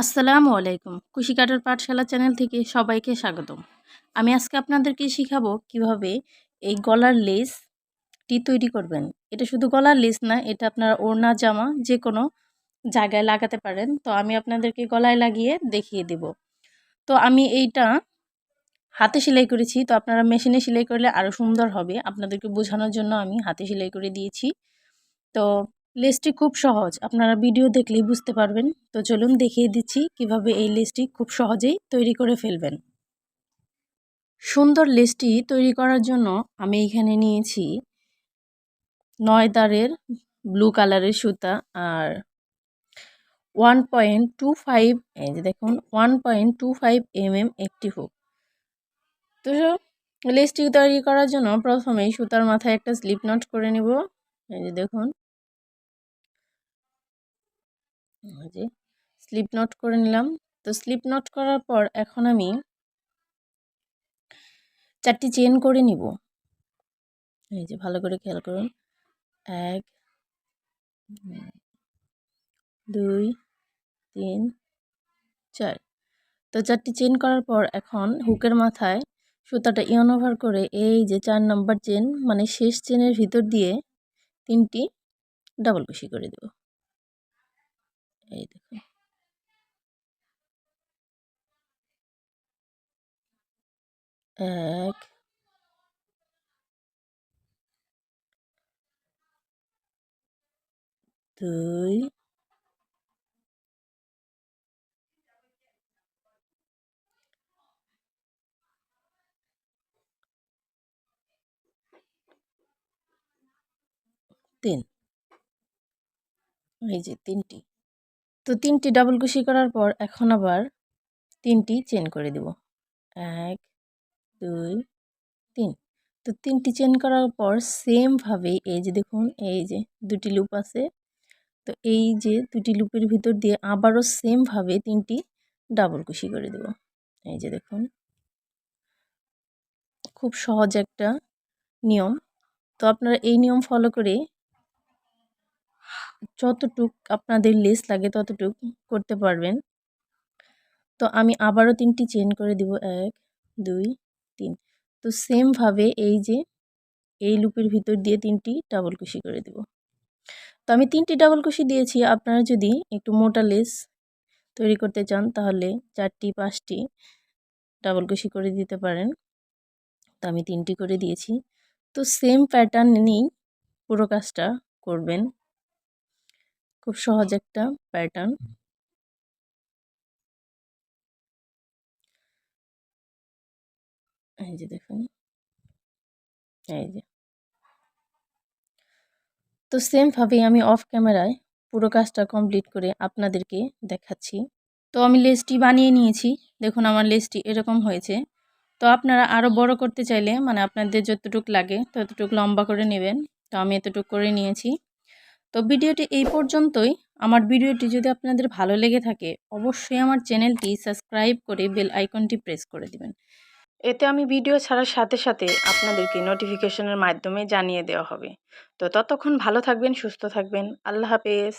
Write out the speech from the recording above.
আসসালামু আলাইকুম। কুশি কাটার পাঠশালা চ্যানেল থেকে সবাইকে স্বাগতম। আমি আজকে আপনাদেরকে শিখাবো কীভাবে এই গলার লেসটি তৈরি করবেন। এটা শুধু গলার লেস না, এটা আপনারা ওড়না, জামা যে কোনো জায়গায় লাগাতে পারেন। তো আমি আপনাদেরকে গলায় লাগিয়ে দেখিয়ে দেব। তো আমি এইটা হাতে সেলাই করেছি। তো আপনারা মেশিনে সেলাই করলে আরও সুন্দর হবে। আপনাদেরকে বোঝানোর জন্য আমি হাতে সেলাই করে দিয়েছি। তো লেসটি খুব সহজ। আপনারা ভিডিও দেখলেই বুঝতে পারবেন। তো চলুন দেখিয়ে দিচ্ছি কীভাবে এই লেসটি খুব সহজেই তৈরি করে ফেলবেন। সুন্দর লেসটি তৈরি করার জন্য আমি এখানে নিয়েছি নয় দারের ব্লু কালারের সুতা আর ওয়ান পয়েন্ট টু ফাইভ, এই যে দেখুন, one point two five M M একটি হুক। তো লেসটি তৈরি করার জন্য প্রথমেই সুতার মাথায় একটা স্লিপ নট করে নেব। এই যে দেখুন যে স্লিপ নট করে নিলাম। তো স্লিপ নট করার পর এখন আমি চারটি চেন করে নিব। এই যে, ভালো করে খেয়াল করুন। এক, দুই, তিন, চার। তো চারটি চেন করার পর এখন হুকের মাথায় সুতাটা ইয়ন ওভার করে এই যে চার নাম্বার চেন মানে শেষ চেনের ভিতর দিয়ে তিনটি ডাবল কুশি করে দেব। এই দেখো এক দুই তিন এই যে তিনটি তো তিনটি ডাবল কুশি করার পর এখন আবার তিনটি চেন করে দেব। এক, দুই, তিন। তো তিনটি চেন করার পর সেমভাবে এই যে দেখুন, এই যে দুটি লুপ আছে, তো এই যে দুটি লুপের ভিতর দিয়ে আবারও সেমভাবে তিনটি ডাবল কুশি করে দেব। এই যে দেখুন, খুব সহজ একটা নিয়ম। তো আপনারা এই নিয়ম ফলো করে যতটুক আপনাদের লেস লাগে ততটুক করতে পারবেন। তো আমি আবারও তিনটি চেন করে দিব, এক, দুই, তিন। তো সেমভাবে এই যে, এই লুপের ভিতর দিয়ে তিনটি ডাবল কুশি করে দেব। তো আমি তিনটি ডাবল কুশি দিয়েছি। আপনারা যদি একটু মোটা লেস তৈরি করতে চান, তাহলে চারটি, পাঁচটি ডাবল কুশি করে দিতে পারেন। তো আমি তিনটি করে দিয়েছি। তো সেম প্যাটার্ন নিয়েই পুরো কাজটা করবেন। খুব সহজ একটা প্যাটার্ন এই যে দেখুন। এই যে। তো সেমভাবেই আমি অফ ক্যামেরায় পুরো কাজটা কমপ্লিট করে আপনাদেরকে দেখাচ্ছি। তো আমি লেসটি বানিয়ে নিয়েছি। দেখুন আমার লেসটি এরকম হয়েছে। তো আপনারা আরও বড় করতে চাইলে মানে আপনাদের যতটুক লাগে ততটুক লম্বা করে নেবেন। তো আমি এতটুক করে নিয়েছি। তো ভিডিওটি এই পর্যন্তই। আমার ভিডিওটি যদি আপনাদের ভালো লেগে থাকে, অবশ্যই আমার চ্যানেলটি সাবস্ক্রাইব করে বেল আইকনটি প্রেস করে দিবেন। এতে আমি ভিডিও ছাড়ার সাথে সাথে আপনাদেরকে নোটিফিকেশনের মাধ্যমে জানিয়ে দেওয়া হবে। তো ততক্ষণ ভালো থাকবেন, সুস্থ থাকবেন। আল্লাহ হাফেজ।